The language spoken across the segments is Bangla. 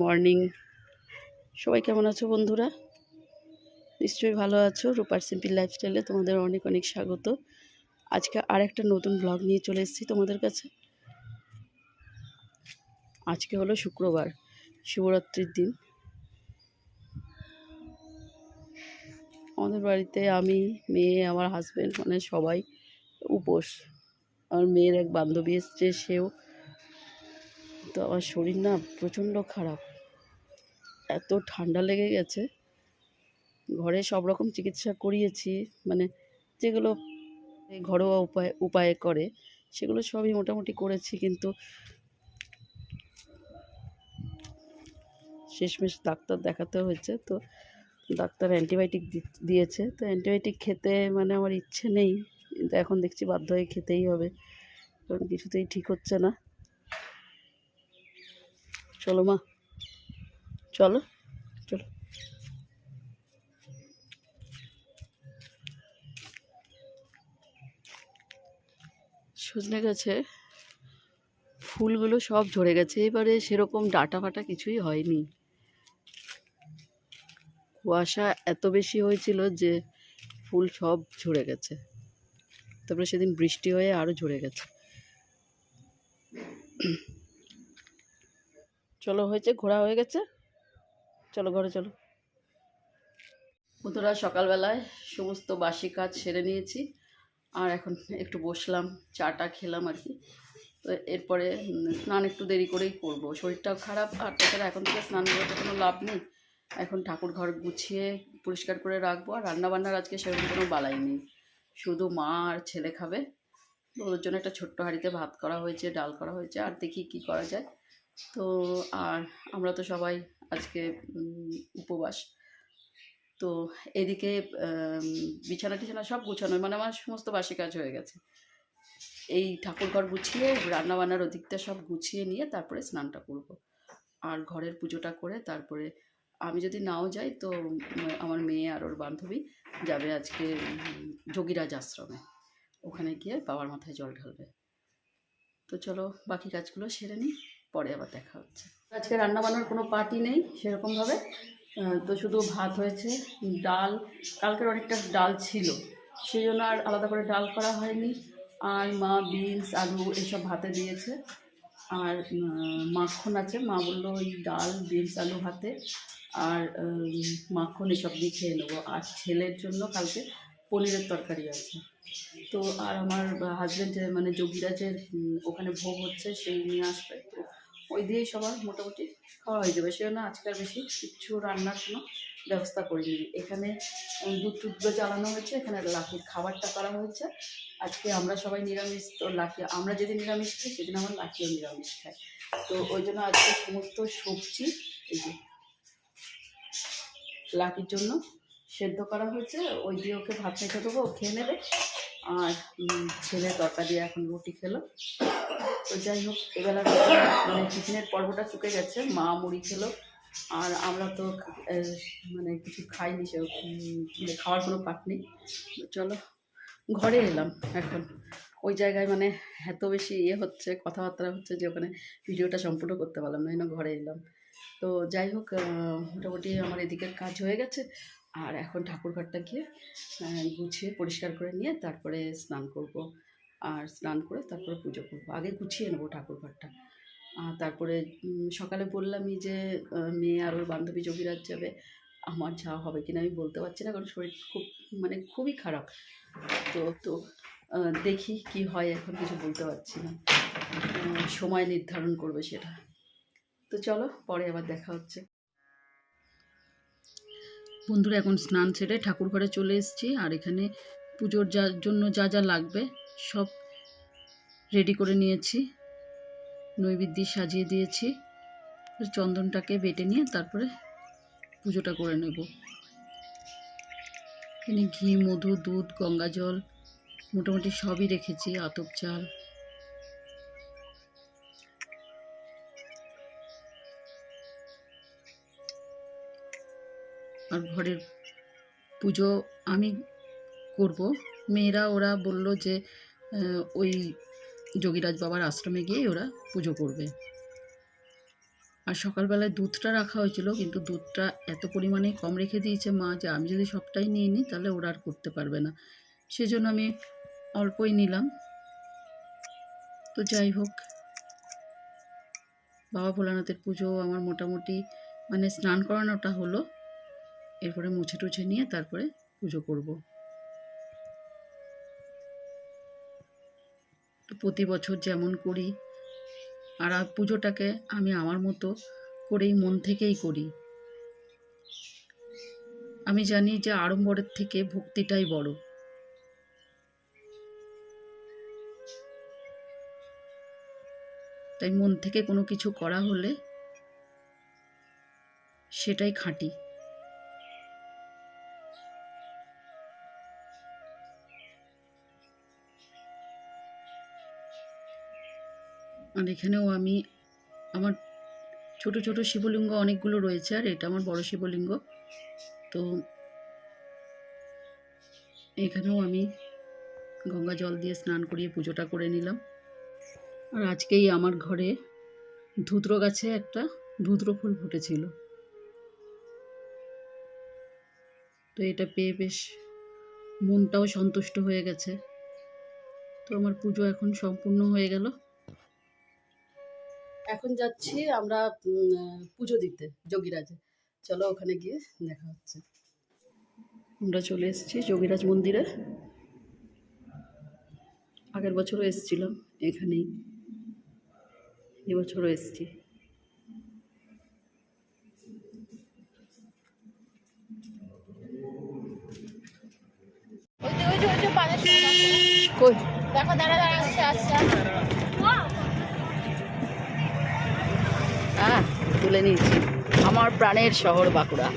মর্নিং সবাই কেমন আছো বন্ধুরা? নিশ্চয়ই ভালো আছো। রূপার সিম্পল লাইফস্টাইলে তোমাদের অনেক অনেক স্বাগত। আজকে আর একটা নতুন ব্লগ নিয়ে চলে এসেছি তোমাদের কাছে। আজকে হলো শুক্রবার শিবরাত্রির দিন। আমাদের বাড়িতে আমি, মেয়ে, আমার হাজব্যান্ড মানে সবাই উপোস। আমার মেয়ের এক বান্ধবী এসছে, সেও। তো আমার শরীর না প্রচণ্ড খারাপ। এত ঠান্ডা লেগে গেছে। ঘরে সব রকম চিকিৎসা করিয়েছি। মানে যেগুলো ঘরোয়া উপায়, উপায়ে করে, সেগুলো সবই মোটামুটি করেছি কিন্তু শেষমেশ ডাক্তার দেখাতে হয়েছে। তো ডাক্তার অ্যান্টিবায়োটিক দিয়েছে। তো অ্যান্টিবায়োটিক খেতে মানে আমার ইচ্ছে নেই। কিন্তু এখন দেখছি বাধ্য হয়ে খেতেই হবে। কারণ কিছুতেই ঠিক হচ্ছে না। চলো মা। চলো চলো। সজনে গাছে ফুলগুলো সব ঝরে গেছে, এবারে সেরকম ডাটা ফাটা কিছুই হয়নি। কুয়াশা এত বেশি হয়েছিল যে ফুল সব ঝরে গেছে। তারপরে সেদিন বৃষ্টি হয়ে আরও ঝরে গেছে। চলো, হয়েছে, ঘোরা হয়ে গেছে। চলো, ঘরে চলো। বন্ধুরা, সকালবেলায় সমস্ত বাসি কাজ সেরে নিয়েছি। আর এখন একটু বসলাম, চাটা খেলাম আর কি। তো এরপরে স্নান একটু দেরি করেই করব। শরীরটাও খারাপ, আর তাছাড়া এখন থেকে স্নান করতে কোনো লাভ নেই। এখন ঠাকুর ঘর গুছিয়ে পরিষ্কার করে রাখব, আর রান্নাবান্নার আজকে সেরকম কোনো বালাই নেই। শুধু মা আর ছেলে খাবে। ওদের জন্য একটা ছোট্ট হাঁড়িতে ভাত করা হয়েছে, ডাল করা হয়েছে, আর দেখি কি করা যায়। তো আর আমরা তো সবাই আজকে উপবাস। তো এদিকে বিছানা টিছানা সব গুছানো মানে আমার সমস্ত বাসি কাজ হয়ে গেছে। এই ঠাকুর ঘর গুছিয়ে রান্নাবান্নার ওদিকটা সব গুছিয়ে নিয়ে তারপরে স্নানটা করব। আর ঘরের পুজোটা করে তারপরে আমি যদি নাও যাই, তো আমার মেয়ে আর ওর বান্ধবী যাবে আজকে যোগীরাজ আশ্রমে। ওখানে গিয়ে বাবার মাথায় জল ঢালবে। তো চলো, বাকি কাজগুলো সেরে নিই। পরে আবার দেখা হচ্ছে। আজকে রান্না বান্নার কোনো পার্টি নেই সেরকমভাবে। তো শুধু ভাত হয়েছে, ডাল, কালকের অনেকটা ডাল ছিল। সেই জন্য আর আলাদা করে ডাল করা হয়নি। আর মা বিনস, আলু এসব ভাতে দিয়েছে। আর মাখন আছে। মা বলল ওই ডাল, বিনস, আলু ভাতে। আর মাখন এসব দিয়ে খেয়ে নেব। আর ছেলের জন্য কালকে পনিরের তরকারি আছে। তো আর আমার হাজব্যান্ড মানে যোগীরাজের ওখানে ভোগ হচ্ছে, সেই নিয়ে আসবে। তো ওই দিয়েই সবার মোটামুটি খাওয়া হয়ে যাবে। সেজন্য আজকাল বেশি কিচ্ছু রান্নার কোনো ব্যবস্থা করিনি। এখানে দুধ টুধগুলো জ্বালানো হয়েছে, এখানে লাখির খাবারটা করা হয়েছে। আজকে আমরা সবাই নিরামিষ, তো লাখি আমরা যেদিন নিরামিষ খাই, সেদিন আমার লাখিও নিরামিষ খাই তো ওই জন্য আজকে সমস্ত সবজি, এই যে, লাকির জন্য সেদ্ধ করা হয়েছে, ওই দিয়ে ওকে ভাত মেখে দেবো, ও খেয়ে নেবে। আর ছেলে তরকা দিয়ে এখন রুটি খেলো। তো যাই হোক, এবেলা মানে টিফিনের পর্বটা চুকে গেছে, মা মুড়ি খেলো। আর আমরা তো মানে কিছু খাইনি, সে মানে খাওয়ার কোনো পাট নেই। চলো, ঘরে এলাম এখন। ওই জায়গায় মানে এত বেশি ইয়ে হচ্ছে, কথাবার্তা হচ্ছে যে ওখানে ভিডিওটা সম্পূর্ণ করতে পারলাম না ঘরে এলাম। তো যাই হোক মোটামুটি আমার এদিকের কাজ হয়ে গেছে। আর এখন ঠাকুর ঘরটা গিয়ে গুছিয়ে পরিষ্কার করে নিয়ে তারপরে স্নান করব। আর স্নান করে তারপরে পুজো করব। আগে গুছিয়ে নেব ঠাকুর ঘরটা আর তারপরে সকালে বললামই যে মেয়ে আর ওর বান্ধবী যোগীরাজ যাবে। আমার যাওয়া হবে কিনা আমি বলতে পারছি না, কারণ শরীর খুব মানে খুবই খারাপ। তো তো দেখি কি হয়, এখন কিছু বলতে পারছি না। সময় নির্ধারণ করবে সেটা। তো চলো, পরে আবার দেখা হচ্ছে। বন্ধুরা, এখন স্নান সেরে ঠাকুর ঘরে চলে এসেছি আর এখানে পুজোর যার জন্য যা যা লাগবে সব রেডি করে নিয়েছি। নৈবেদ্য সাজিয়ে দিয়েছি। চন্দনটাকে বেটে নিয়ে তারপরে পুজোটা করে নেব। এখানে ঘি, মধু, দুধ, গঙ্গা জল মোটামুটি সবই রেখেছি, আতপ চাল। আর ঘরের পুজো আমি করব। মেয়েরা ওরা বলল যে ওই যোগীরাজ বাবার আশ্রমে গিয়ে ওরা পুজো করবে। আর সকালবেলায় দুধটা রাখা হয়েছিল, কিন্তু দুধটা এত পরিমাণে কম রেখে দিয়েছে মা যে আমি যদি সবটাই নিয়ে নিই, তাহলে ওরা আর করতে পারবে না। সেজন্য আমি অল্পই নিলাম। তো যাই হোক, বাবা ভোলানাথের পুজো আমার মোটামুটি মানে স্নান করানোটা হলো। এরপরে মুছে টুছে নিয়ে তারপরে পুজো করব। তো প্রতি বছর যেমন করি, আর পুজোটাকে আমি আমার মতো করেই মন থেকেই করি। আমি জানি যে আড়ম্বরের থেকে ভক্তিটাই বড়। তাই মন থেকে কোনো কিছু করা হলে সেটাই খাঁটি। আর এখানেও আমি আমার ছোট ছোট শিবলিঙ্গ অনেকগুলো রয়েছে আর এটা আমার বড় শিবলিঙ্গ। তো এখানেও আমি গঙ্গা জল দিয়ে স্নান করিয়ে পুজোটা করে নিলাম। আর আজকেই আমার ঘরে ধুদ্র গাছে একটা ধুদ্র ফুল ফুটেছিল। তো এটা পেয়ে বেশ মনটাও সন্তুষ্ট হয়ে গেছে। তো আমার পুজো এখন সম্পূর্ণ হয়ে গেল। এখন যাচ্ছি আমরা পুজো দিতে যোগীরাজে। চলো ওখানে গিয়ে দেখা হচ্ছে। আমরা চলে এসেছি যোগীরাজ মন্দিরে। আগের বছরও এসেছিলাম এখানেই। এবছরও এসেছি। দেখো দাঁড়া দাঁড়া আসছে আসছে। হ্যাঁ তুলে নিয়েছি। আমার প্রাণের শহর বাঁকুড়া।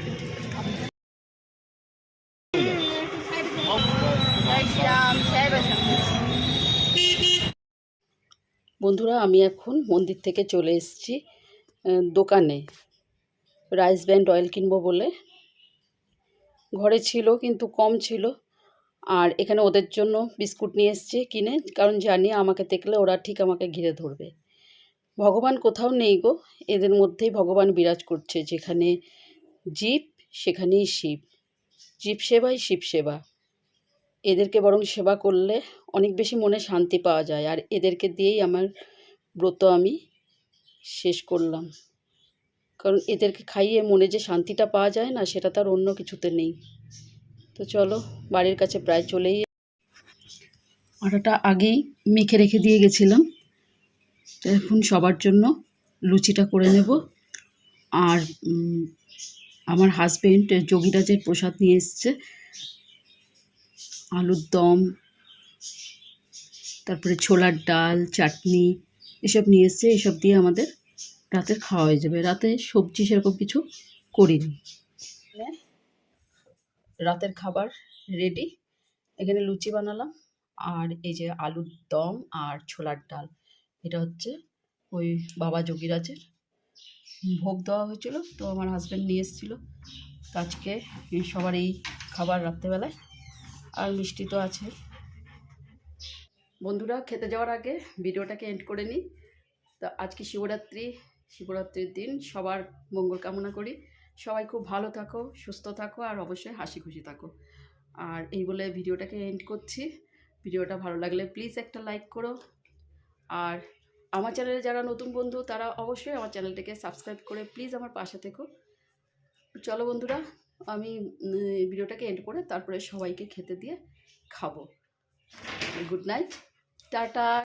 বন্ধুরা, আমি এখন মন্দির থেকে চলে এসেছি দোকানে। রাইস ব্যান্ড অয়েল কিনবো বলে। ঘরে ছিল, কিন্তু কম ছিল। আর এখানে ওদের জন্য বিস্কুট নিয়ে এসেছি কিনে, কারণ জানি আমাকে দেখলে ওরা ঠিক আমাকে ঘিরে ধরবে। ভগবান কোথাও নেই গো। এদের মধ্যেই ভগবান বিরাজ করছে। যেখানে জীব, সেখানেই শিব। জীব সেবাই শিব সেবা। এদেরকে বরং সেবা করলে অনেক বেশি মনে শান্তি পাওয়া যায়। আর এদেরকে দিয়েই আমার ব্রত আমি শেষ করলাম। কারণ এদেরকে খাইয়ে মনে যে শান্তিটা পাওয়া যায় না, সেটা তার অন্য কিছুতে নেই। তো চলো, বাড়ির কাছে প্রায় চলেই আটাটা আগেই মেখে রেখে দিয়ে গেছিলাম। এখন সবার জন্য লুচিটা করে নেব। আর আমার হাজবেন্ড যোগীরাজের প্রসাদ নিয়ে এসছে। আলুর দম, তারপরে ছোলার ডাল, চাটনি, এসব নিয়ে এসছে। এসব দিয়ে আমাদের রাতের খাওয়া হয়ে যাবে। রাতে সবজি সেরকম কিছু করিনি। রাতের খাবার রেডি এখানে লুচি বানালাম। আর এই যে আলুর দম আর ছোলার ডাল। এটা হচ্ছে ওই বাবা যোগীরাজের। ভোগ দেওয়া হয়েছিল, তো আমার হাজব্যান্ড নিয়ে এসেছিল। তো আজকে সবার এই খাবার রাত্রেবেলায়। আর মিষ্টি তো আছে। বন্ধুরা, খেতে যাওয়ার আগে ভিডিওটাকে এন্ড করে নিই। তো আজকে শিবরাত্রি, শিবরাত্রির দিন সবার মঙ্গল কামনা করি। সবাই খুব ভালো থাকো, সুস্থ থাকো, আর অবশ্যই হাসি খুশি থাকো। আর এই বলে ভিডিওটাকে এন্ড করছি। ভিডিওটা ভালো লাগলে প্লিজ একটা লাইক করো। আর আমার চ্যানেলে যারা নতুন বন্ধু, তারা অবশ্যই আমার চ্যানেলটাকে সাবস্ক্রাইব করে প্লিজ আমার পাশে থেকো। চলো বন্ধুরা, আমি ভিডিওটাকে এন্ড করে তারপরে সবাইকে খেতে দিয়ে খাব। Good night tata.